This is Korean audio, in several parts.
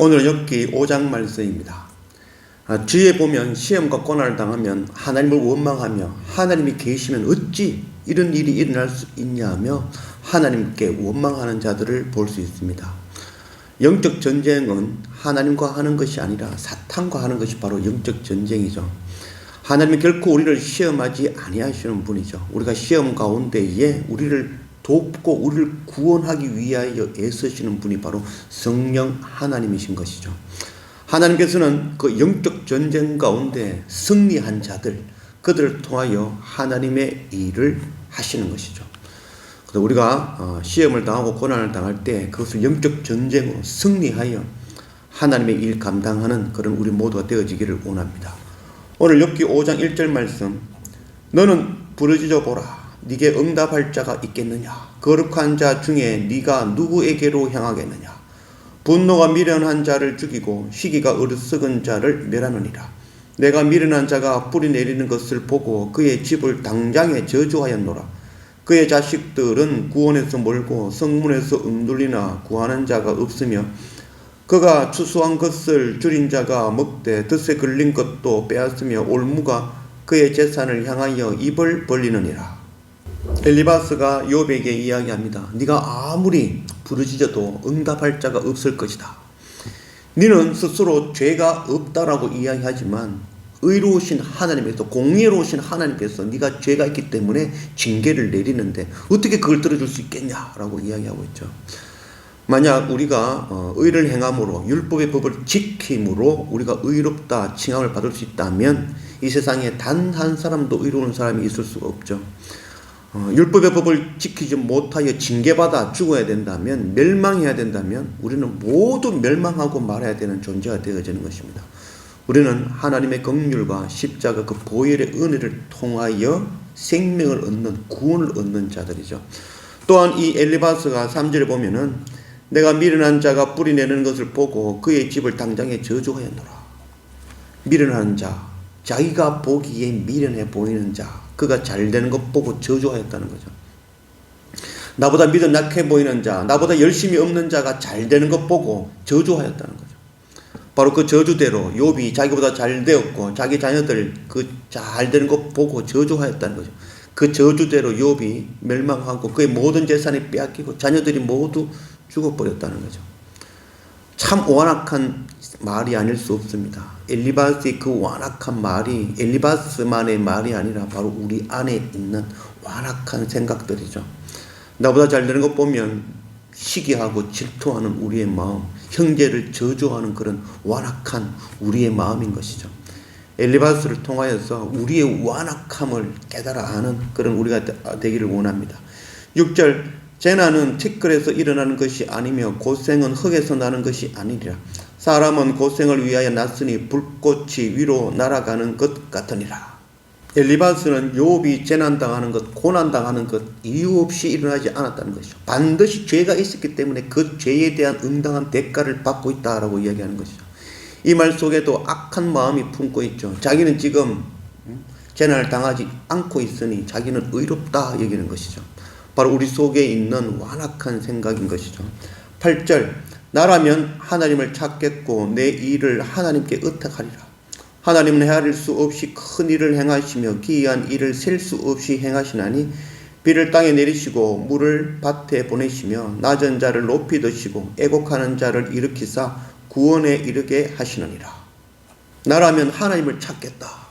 오늘 엽기 5장 말씀입니다. 아, 뒤에 보면 시험과 고난을 당하면 하나님을 원망하며 하나님이 계시면 어찌 이런 일이 일어날 수 있냐며 하나님께 원망하는 자들을 볼 수 있습니다. 영적 전쟁은 하나님과 하는 것이 아니라 사탄과 하는 것이 바로 영적 전쟁이죠. 하나님이 결코 우리를 시험하지 아니하시는 분이죠. 우리가 시험 가운데에 우리를 돕고 우리를 구원하기 위하여 애쓰시는 분이 바로 성령 하나님이신 것이죠. 하나님께서는 그 영적 전쟁 가운데 승리한 자들, 그들을 통하여 하나님의 일을 하시는 것이죠. 그래서 우리가 어, 시험을 당하고 고난을 당할 때 그것을 영적 전쟁으로 승리하여 하나님의 일 감당하는 그런 우리 모두가 되어지기를 원합니다. 오늘 엽기 5장 1절 말씀 너는 부르짖어 보라 네게 응답할 자가 있겠느냐? 거룩한 자 중에 네가 누구에게로 향하겠느냐? 분노가 미련한 자를 죽이고 시기가 어리석은 자를 멸하느니라. 내가 미련한 자가 뿌리 내리는 것을 보고 그의 집을 당장에 저주하였노라. 그의 자식들은 구원에서 멀고 성문에서 음둘리나 구하는 자가 없으며 그가 추수한 것을 줄인 자가 먹되 덫에 걸린 것도 빼앗으며 올무가 그의 재산을 향하여 입을 벌리느니라. 엘리바스가 욥에게 이야기합니다. 네가 아무리 부르짖어도 응답할 자가 없을 것이다. 너는 스스로 죄가 없다라고 이야기하지만 의로우신 하나님께서 공의로우신 하나님께서 네가 죄가 있기 때문에 징계를 내리는데 어떻게 그걸 들어줄 수 있겠냐라고 이야기하고 있죠. 만약 우리가 어, 의를 행함으로 율법의 법을 지킴으로 우리가 의롭다 칭함을 받을 수 있다면 이 세상에 단 한 사람도 의로운 사람이 있을 수가 없죠. 어, 율법의 법을 지키지 못하여 징계받아 죽어야 된다면 멸망해야 된다면 우리는 모두 멸망하고 말아야 되는 존재가 되어지는 것입니다. 우리는 하나님의 긍휼과 십자가 그 보혈의 은혜를 통하여 생명을 얻는 구원을 얻는 자들이죠. 또한 이 엘리바스가 3절에 보면은 내가 미련한 자가 뿌리내는 것을 보고 그의 집을 당장에 저주하였노라. 미련한 자, 자기가 보기에 미련해 보이는 자, 그가 잘 되는 것 보고 저주하였다는 거죠. 나보다 믿음 약해 보이는 자, 나보다 열심히 없는 자가 잘 되는 것 보고 저주하였다는 거죠. 바로 그 저주대로 욥이 자기보다 잘 되었고 자기 자녀들 그 잘 되는 것 보고 저주하였다는 거죠. 그 저주대로 욥이 멸망하고 그의 모든 재산이 빼앗기고 자녀들이 모두 죽어버렸다는 거죠. 참 완악한 말이 아닐 수 없습니다. 엘리바스의 그 완악한 말이 엘리바스만의 말이 아니라 바로 우리 안에 있는 완악한 생각들이죠. 나보다 잘 되는 것 보면 시기하고 질투하는 우리의 마음, 형제를 저주하는 그런 완악한 우리의 마음인 것이죠. 엘리바스를 통하여서 우리의 완악함을 깨달아 아는 그런 우리가 되기를 원합니다. 6절 재난은 티끌에서 일어나는 것이 아니며 고생은 흙에서 나는 것이 아니리라. 사람은 고생을 위하여 났으니 불꽃이 위로 날아가는 것 같으니라. 엘리바스는 욥이 재난당하는 것, 고난당하는 것 이유 없이 일어나지 않았다는 것이죠. 반드시 죄가 있었기 때문에 그 죄에 대한 응당한 대가를 받고 있다라고 이야기하는 것이죠. 이 말 속에도 악한 마음이 품고 있죠. 자기는 지금 재난을 당하지 않고 있으니 자기는 의롭다 여기는 것이죠. 바로 우리 속에 있는 완악한 생각인 것이죠. 8절 나라면 하나님을 찾겠고 내 일을 하나님께 의탁하리라. 하나님은 헤아릴 수 없이 큰 일을 행하시며 기이한 일을 셀 수 없이 행하시나니 비를 땅에 내리시고 물을 밭에 보내시며 낮은 자를 높이 드시고 애곡하는 자를 일으키사 구원에 이르게 하시느니라. 나라면 하나님을 찾겠다.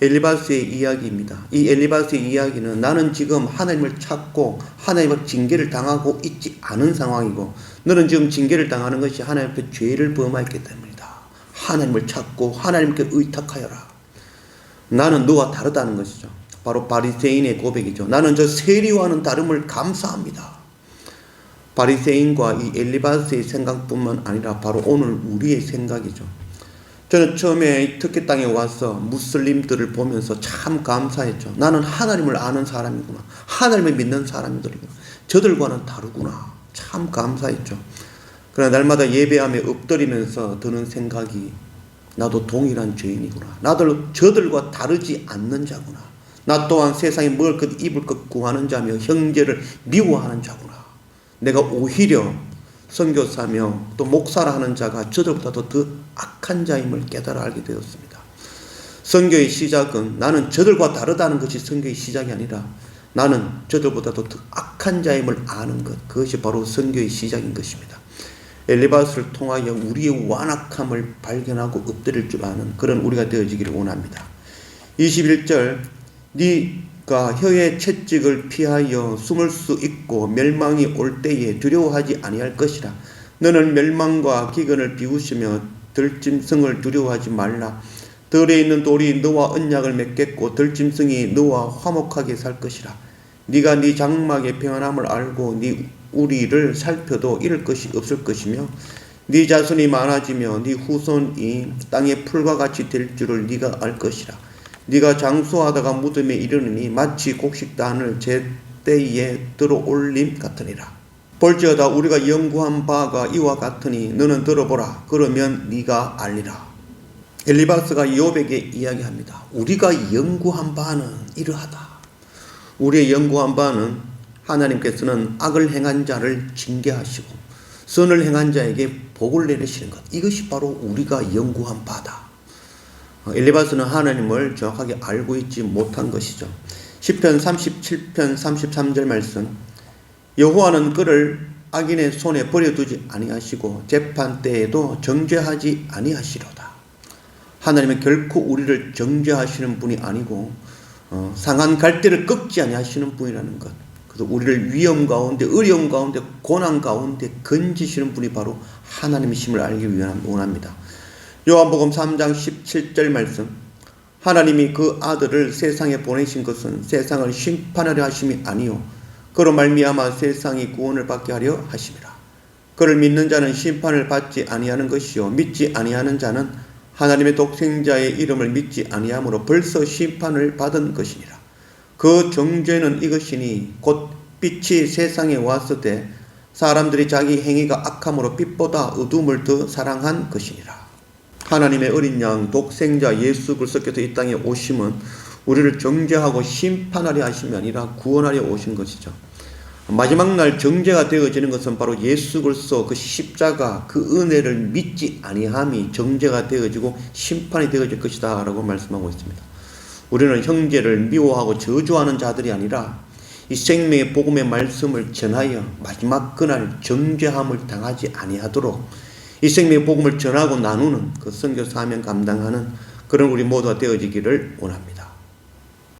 엘리바스의 이야기입니다. 이 엘리바스의 이야기는 나는 지금 하나님을 찾고 하나님의 징계를 당하고 있지 않은 상황이고 너는 지금 징계를 당하는 것이 하나님 앞에 죄를 범하였기 때문이다. 하나님을 찾고 하나님께 의탁하여라. 나는 너와 다르다는 것이죠. 바로 바리새인의 고백이죠. 나는 저 세리와는 다름을 감사합니다. 바리새인과 이 엘리바스의 생각뿐만 아니라 바로 오늘 우리의 생각이죠. 저는 처음에 터키 땅에 와서 무슬림들을 보면서 참 감사했죠. 나는 하나님을 아는 사람이구나. 하나님을 믿는 사람들이구나. 저들과는 다르구나. 참 감사했죠. 그러나 날마다 예배함에 엎드리면서 드는 생각이 나도 동일한 죄인이구나. 나도 저들과 다르지 않는 자구나. 나 또한 세상에 먹을 것 입을 것 구하는 자며 형제를 미워하는 자구나. 내가 오히려 선교사며 또 목사라 하는 자가 저들보다도 더 악한 자임을 깨달아 알게 되었습니다. 선교의 시작은 나는 저들과 다르다는 것이 선교의 시작이 아니라 나는 저들보다도 더 악한 자임을 아는 것 그것이 바로 선교의 시작인 것입니다. 엘리바스를 통하여 우리의 완악함을 발견하고 엎드릴 줄 아는 그런 우리가 되어지기를 원합니다. 21절 네 가 혀의 채찍을 피하여 숨을 수 있고 멸망이 올 때에 두려워하지 아니할 것이라. 너는 멸망과 기근을 비우시며 들짐승을 두려워하지 말라. 들에 있는 돌이 너와 언약을 맺겠고 들짐승이 너와 화목하게 살 것이라. 네가 네 장막의 평안함을 알고 네 우리를 살펴도 잃을 것이 없을 것이며 네 자손이 많아지며 네 후손이 땅의 풀과 같이 될 줄을 네가 알 것이라 네가 장수하다가 무덤에 이르느니 마치 곡식단을 제때에 들어올림 같으니라. 볼지어다 우리가 연구한 바가 이와 같으니 너는 들어보라. 그러면 네가 알리라. 엘리바스가 요백에 이야기합니다. 우리가 연구한 바는 이러하다. 우리의 연구한 바는 하나님께서는 악을 행한 자를 징계하시고 선을 행한 자에게 복을 내리시는 것. 이것이 바로 우리가 연구한 바다. 어, 엘리바스는 하나님을 정확하게 알고 있지 못한 것이죠. 10편 37편 33절 말씀 여호와는 그를 악인의 손에 버려두지 아니하시고 재판 때에도 정죄하지 아니하시로다. 하나님은 결코 우리를 정죄하시는 분이 아니고 어, 상한 갈대를 꺾지 아니하시는 분이라는 것. 그래서 우리를 위험 가운데 어려움 가운데 고난 가운데 건지시는 분이 바로 하나님이심을 알기 위한 원합니다. 요한복음 3장 17절 말씀. 하나님이 그 아들을 세상에 보내신 것은 세상을 심판하려 하심이 아니요 그로 말미암아 세상이 구원을 받게 하려 하심이라. 그를 믿는 자는 심판을 받지 아니하는 것이요 믿지 아니하는 자는 하나님의 독생자의 이름을 믿지 아니하므로 벌써 심판을 받은 것이니라. 그 정죄는 이것이니 곧 빛이 세상에 왔을 때 사람들이 자기 행위가 악함으로 빛보다 어둠을 더 사랑한 것이니라. 하나님의 어린 양 독생자 예수 그리스도께서 이 땅에 오심은 우리를 정죄하고 심판하려 하심이 아니라 구원하려 오신 것이죠. 마지막 날 정죄가 되어지는 것은 바로 예수 그리스도 그 십자가 그 은혜를 믿지 아니함이 정죄가 되어지고 심판이 되어질 것이다라고 말씀하고 있습니다. 우리는 형제를 미워하고 저주하는 자들이 아니라 이 생명의 복음의 말씀을 전하여 마지막 그날 정죄함을 당하지 아니하도록 이 생명의 복음을 전하고 나누는 그 선교 사명 감당하는 그런 우리 모두가 되어지기를 원합니다.